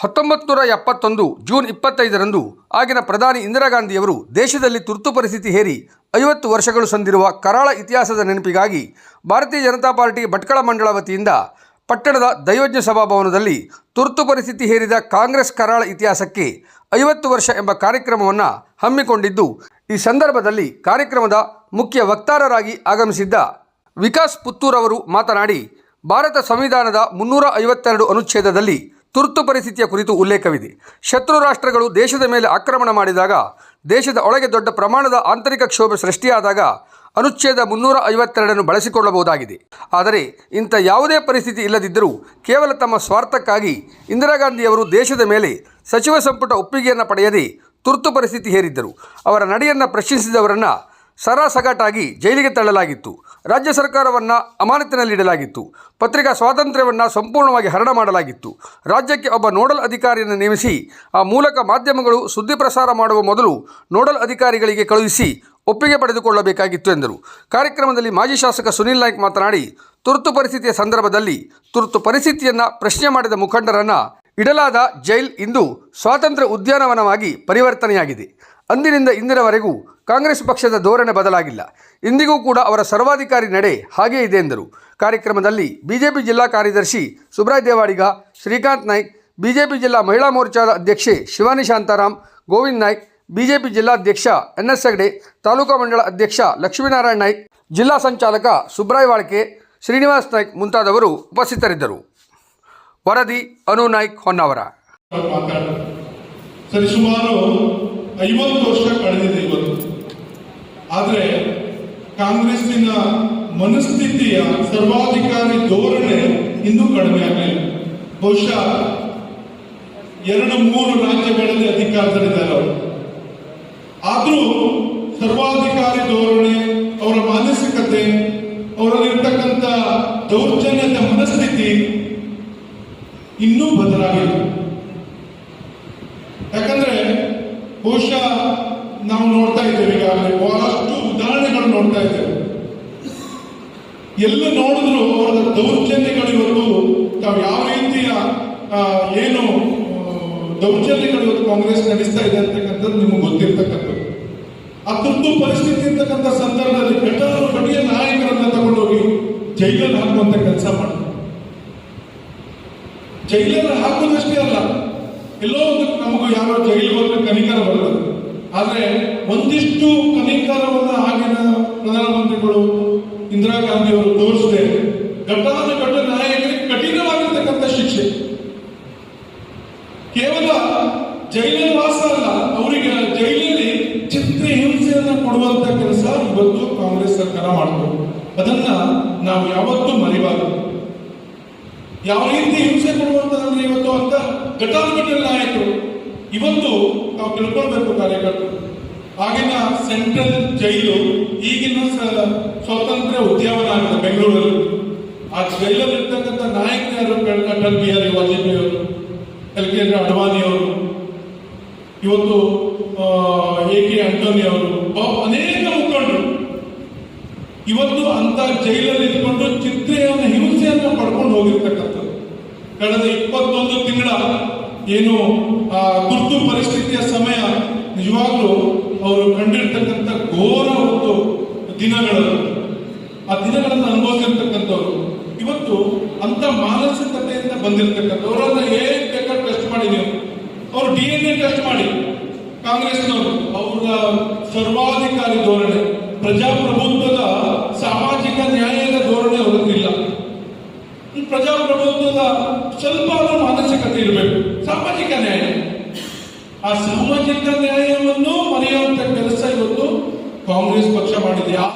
ಹತ್ತೊಂಬತ್ತು ನೂರ ಎಪ್ಪತ್ತೊಂದು ಜೂನ್ ಇಪ್ಪತ್ತೈದರಂದು ಆಗಿನ ಪ್ರಧಾನಿ ಇಂದಿರಾ ಗಾಂಧಿಯವರು ದೇಶದಲ್ಲಿ ತುರ್ತು ಪರಿಸ್ಥಿತಿ ಹೇರಿ ಐವತ್ತು ವರ್ಷಗಳು ಸಂದಿರುವ ಕರಾಳ ಇತಿಹಾಸದ ನೆನಪಿಗಾಗಿ ಭಾರತೀಯ ಜನತಾ ಪಾರ್ಟಿ ಭಟ್ಕಳ ಮಂಡಳ ವತಿಯಿಂದ ಪಟ್ಟಣದ ದೈವಜ್ಞ ಸಭಾಭವನದಲ್ಲಿ ತುರ್ತು ಪರಿಸ್ಥಿತಿ ಹೇರಿದ ಕಾಂಗ್ರೆಸ್ ಕರಾಳ ಇತಿಹಾಸಕ್ಕೆ ಐವತ್ತು ವರ್ಷ ಎಂಬ ಕಾರ್ಯಕ್ರಮವನ್ನು ಹಮ್ಮಿಕೊಂಡಿದ್ದು, ಈ ಸಂದರ್ಭದಲ್ಲಿ ಕಾರ್ಯಕ್ರಮದ ಮುಖ್ಯ ವಕ್ತಾರರಾಗಿ ಆಗಮಿಸಿದ್ದ ವಿಕಾಸ್ ಪುತ್ತೂರ್ ಅವರು ಮಾತನಾಡಿ, ಭಾರತ ಸಂವಿಧಾನದ ಮುನ್ನೂರ ಐವತ್ತೆರಡು ಅನುಚ್ಛೇದದಲ್ಲಿ ತುರ್ತು ಪರಿಸ್ಥಿತಿಯ ಕುರಿತು ಉಲ್ಲೇಖವಿದೆ. ಶತ್ರು ರಾಷ್ಟ್ರಗಳು ದೇಶದ ಮೇಲೆ ಆಕ್ರಮಣ ಮಾಡಿದಾಗ, ದೇಶದ ಒಳಗೆ ದೊಡ್ಡ ಪ್ರಮಾಣದ ಆಂತರಿಕ ಕ್ಷೋಭೆ ಸೃಷ್ಟಿಯಾದಾಗ ಅನುಚ್ಛೇದ ಮುನ್ನೂರ ಐವತ್ತೆರಡನ್ನು ಬಳಸಿಕೊಳ್ಳಬಹುದಾಗಿದೆ. ಆದರೆ, ಇಂಥ ಯಾವುದೇ ಪರಿಸ್ಥಿತಿ ಇಲ್ಲದಿದ್ದರೂ ಕೇವಲ ತಮ್ಮ ಸ್ವಾರ್ಥಕ್ಕಾಗಿ ಇಂದಿರಾ ಗಾಂಧಿಯವರು ದೇಶದ ಮೇಲೆ ಸಚಿವ ಸಂಪುಟ ಒಪ್ಪಿಗೆಯನ್ನು ಪಡೆಯದೆ ತುರ್ತು ಪರಿಸ್ಥಿತಿ ಹೇರಿದ್ದರು. ಅವರ ನಡೆಯನ್ನು ಪ್ರಶ್ನಿಸಿದವರನ್ನು ಸರಾಸಗಟಾಗಿ ಜೈಲಿಗೆ ತಳ್ಳಲಾಗಿತ್ತು. ರಾಜ್ಯ ಸರ್ಕಾರವನ್ನು ಅಮಾನತಿನಲ್ಲಿಡಲಾಗಿತ್ತು ಪತ್ರಿಕಾ ಸ್ವಾತಂತ್ರ್ಯವನ್ನು ಸಂಪೂರ್ಣವಾಗಿ ಹರಣ ಮಾಡಲಾಗಿತ್ತು. ರಾಜ್ಯಕ್ಕೆ ಒಬ್ಬ ನೋಡಲ್ ಅಧಿಕಾರಿಯನ್ನು ನೇಮಿಸಿ, ಆ ಮೂಲಕ ಮಾಧ್ಯಮಗಳು ಸುದ್ದಿ ಪ್ರಸಾರ ಮಾಡುವ ಮೊದಲು ನೋಡಲ್ ಅಧಿಕಾರಿಗಳಿಗೆ ಕಳುಹಿಸಿ ಒಪ್ಪಿಗೆ ಪಡೆದುಕೊಳ್ಳಬೇಕಾಗಿತ್ತು ಎಂದರು. ಕಾರ್ಯಕ್ರಮದಲ್ಲಿ ಮಾಜಿ ಶಾಸಕ ಸುನಿಲ್ ನಾಯ್ಕ್ ಮಾತನಾಡಿ, ತುರ್ತು ಪರಿಸ್ಥಿತಿಯ ಸಂದರ್ಭದಲ್ಲಿ ತುರ್ತು ಪರಿಸ್ಥಿತಿಯನ್ನು ಪ್ರಶ್ನೆ ಮಾಡಿದ ಮುಖಂಡರನ್ನು ಇಡಲಾದ ಜೈಲ್ ಇಂದು ಸ್ವಾತಂತ್ರ್ಯ ಉದ್ಯಾನವನವಾಗಿ ಪರಿವರ್ತನೆಯಾಗಿದೆ. ಅಂದಿನಿಂದ ಇಂದಿನವರೆಗೂ ಕಾಂಗ್ರೆಸ್ ಪಕ್ಷದ ಧೋರಣೆ ಬದಲಾಗಿಲ್ಲ. ಇಂದಿಗೂ ಕೂಡ ಅವರ ಸರ್ವಾಧಿಕಾರಿ ನಡೆ ಹಾಗೇ ಇದೆ ಎಂದರು. ಕಾರ್ಯಕ್ರಮದಲ್ಲಿ ಬಿಜೆಪಿ ಜಿಲ್ಲಾ ಕಾರ್ಯದರ್ಶಿ ಸುಬ್ರಾಯ್ ದೇವಾಡಿಗ, ಶ್ರೀಕಾಂತ್ ನಾಯ್ಕ್, ಬಿಜೆಪಿ ಜಿಲ್ಲಾ ಮಹಿಳಾ ಮೋರ್ಚಾದ ಅಧ್ಯಕ್ಷೆ ಶಿವಾನಿ ಶಾಂತಾರಾಮ್, ಗೋವಿಂದ್ ನಾಯ್ಕ್, ಬಿಜೆಪಿ ಜಿಲ್ಲಾಧ್ಯಕ್ಷ ಎನ್ ಎಸ್ ಹೆಗ್ಡೆ, ತಾಲೂಕಾ ಮಂಡಳ ಅಧ್ಯಕ್ಷ ಲಕ್ಷ್ಮೀನಾರಾಯಣ ನಾಯ್ಕ್, ಜಿಲ್ಲಾ ಸಂಚಾಲಕ ಸುಬ್ರಾಯ್ ವಾಳ್ಕೆ, ಶ್ರೀನಿವಾಸ್ ನಾಯ್ಕ್ ಮುಂತಾದವರು ಉಪಸ್ಥಿತರಿದ್ದರು. ವರದಿ ಅನು ನಾಯ್ಕ್ ಹೊನ್ನಾವರ. ಐವತ್ತು ವರ್ಷ ಕಳೆದಿದೆ ಇವತ್ತು. ಆದರೆ ಕಾಂಗ್ರೆಸ್ಸಿನ ಮನಸ್ಥಿತಿಯ ಸರ್ವಾಧಿಕಾರಿ ಧೋರಣೆ ಇನ್ನೂ ಕಡಿಮೆ ಆಗಲಿಲ್ಲ. ಬಹುಶಃ ಎರಡು ಮೂರು ರಾಜ್ಯಗಳಲ್ಲಿ ಅಧಿಕಾರದಲ್ಲಿದ್ದಾರೆ ಅವರು. ಆದರೂ ಸರ್ವಾಧಿಕಾರಿ ಧೋರಣೆ ಅವರ ಮಾನಸಿಕತೆ, ಅವರಲ್ಲಿರ್ತಕ್ಕಂಥ ದೌರ್ಜನ್ಯದ ಮನಸ್ಥಿತಿ ಇನ್ನೂ ಬದಲಾಗಿಲ್ಲ ಯಾಕಂದ್ರೆ ಬಹುಶಃ ನಾವು ನೋಡ್ತಾ ಇದ್ದೇವೆ ಈಗಾಗಲೇ. ಬಹಳಷ್ಟು ಉದಾಹರಣೆಗಳು ನೋಡ್ತಾ ಇದ್ದೇವೆ. ಎಲ್ಲ ನೋಡಿದ್ರು ಅವರ ದೌರ್ಜನ್ಯಗಳು ಇವತ್ತು ತಾವು ಯಾವ ರೀತಿಯ ಏನು ದೌರ್ಜನ್ಯಗಳು ಇವತ್ತು ಕಾಂಗ್ರೆಸ್ ನಡೆಸ್ತಾ ಇದೆ ಅಂತಕ್ಕಂಥದ್ದು ನಿಮಗೆ ಗೊತ್ತಿರ್ತಕ್ಕಂಥದ್ದು. ಆ ತುರ್ತು ಪರಿಸ್ಥಿತಿ ಇರ್ತಕ್ಕಂಥ ಸಂದರ್ಭದಲ್ಲಿ ಕಟ್ಟರು ಬಡಿಯ ನಾಯಕರನ್ನ ತಗೊಂಡೋಗಿ ಜೈಲಲ್ಲಿ ಹಾಕುವಂತ ಕೆಲಸ ಮಾಡ್ತಾರೆ. ಜೈಲಲ್ಲಿ ಹಾಕೋದಷ್ಟೇ ಅಲ್ಲ ಎಲ್ಲೋ ಒಂದು ನಮಗೂ ಯಾರೋ ಜೈಲು ಹೋದ್ರೆ ಕನಿಕರ ಬರ್ತದೆ ಆದ್ರೆ ಒಂದಿಷ್ಟು ಕನಿಕರವನ್ನ ಆಗಿನ ಪ್ರಧಾನಮಂತ್ರಿಗಳು ಇಂದಿರಾ ಗಾಂಧಿ ಅವರು ತೋರಿಸದೆ ಘಟ ನಾಯಕರಿಗೆ ಕಠಿಣವಾಗಿರ್ತಕ್ಕಂಥ ಶಿಕ್ಷೆ. ಕೇವಲ ಜೈಲಿನ ವಾಸ ಅಲ್ಲ ಅವರಿಗೆ ಜೈಲಿನಲ್ಲಿ ಚಿತ್ರ ಹಿಂಸೆಯನ್ನು ಕೊಡುವಂತ ಕೆಲಸ ಇವತ್ತು ಕಾಂಗ್ರೆಸ್ ಸರ್ಕಾರ ಮಾಡಬೇಕು ಅದನ್ನ ನಾವು ಯಾವತ್ತೂ ಮರಿಬಾರದು. ಯಾವ ರೀತಿ ಹಿಂಸೆ ಕೊಡುವಂತಂದ್ರೆ ಇವತ್ತು ಅಂತ ಘಟಾನುಘಟ ನಾಯಕರು ಇವತ್ತು ನಾವು ತಿಳ್ಕೊಳ್ಬೇಕು ಕಾರ್ಯಕರ್ತರು. ಆಗಿನ ಸೆಂಟ್ರಲ್ ಜೈಲು ಈಗಿನ ಸ್ವತಂತ್ರ ಸ್ವಾತಂತ್ರ್ಯ ಉದ್ಯಾವನ ಆಗಿದೆ ಬೆಂಗಳೂರಲ್ಲಿ. ಆ ಜೈಲಲ್ಲಿ ಇರ್ತಕ್ಕಂಥ ನಾಯಕರು ಅಟಲ್ ಬಿಹಾರಿ ವಾಜಪೇಯಿ ಅವರು, ಎಲ್ ಕೆ ಅಡ್ವಾನಿ ಅವರು, ಇವತ್ತು ಎ ಕೆ ಅಂಟೋನಿ ಅವರು ಅನೇಕ ಮುಖಂಡರು. ಇವತ್ತು ಅಂತ ಜೈಲಲ್ಲಿ ಇದ್ಕೊಂಡು ಚಿತ್ರೆಯನ್ನು, ಹಿಂಸೆಯನ್ನು ಪಡ್ಕೊಂಡು ಹೋಗಿರ್ತಕ್ಕಂಥದ್ದು ಕಳೆದ ಇಪ್ಪತ್ತೊಂದು ತಿಂಗಳ ಏನು ತುರ್ತು ಪರಿಸ್ಥಿತಿಯ ಸಮಯ, ನಿಜವಾಗ್ಲೂ ಅವರು ಕಂಡಿರ್ತಕ್ಕಂಥ ಘೋರ ಒಂದು ದಿನಗಳು. ಆ ದಿನಗಳನ್ನು ಅನುಭವಿಸಿರ್ತಕ್ಕಂಥವ್ರು. ಇವತ್ತು ಅಂತ ಮಾನಸಿಕತೆಯಿಂದ ಬಂದಿರತಕ್ಕಂಥ ಅವರನ್ನ ಏನ್ ಬೇಕಾದ್ರೆ ಟೆಸ್ಟ್ ಮಾಡಿ ನೀವು. ಅವರು ಡಿ ಎನ್ ಎ ಟೆಸ್ಟ್ ಮಾಡಿ. ಕಾಂಗ್ರೆಸ್ನವರು, ಅವರ ಸರ್ವಾಧಿಕಾರಿ ಧೋರಣೆ, ಪ್ರಜಾಪ್ರಭುತ್ವದ ಸಾಮಾಜಿಕ ಈ ಪ್ರಜಾಪ್ರಭುತ್ವದ ಸ್ವಲ್ಪ ಮಾನಸಿಕತೆ ಇರಬೇಕು. ಸಾಮಾಜಿಕ ನ್ಯಾಯ. ಆ ಸಾಮಾಜಿಕ ನ್ಯಾಯವನ್ನು ಮರೆಯುವಂತ ಕೆಲಸ ಇವತ್ತು ಕಾಂಗ್ರೆಸ್ ಪಕ್ಷ ಮಾಡಿದೆ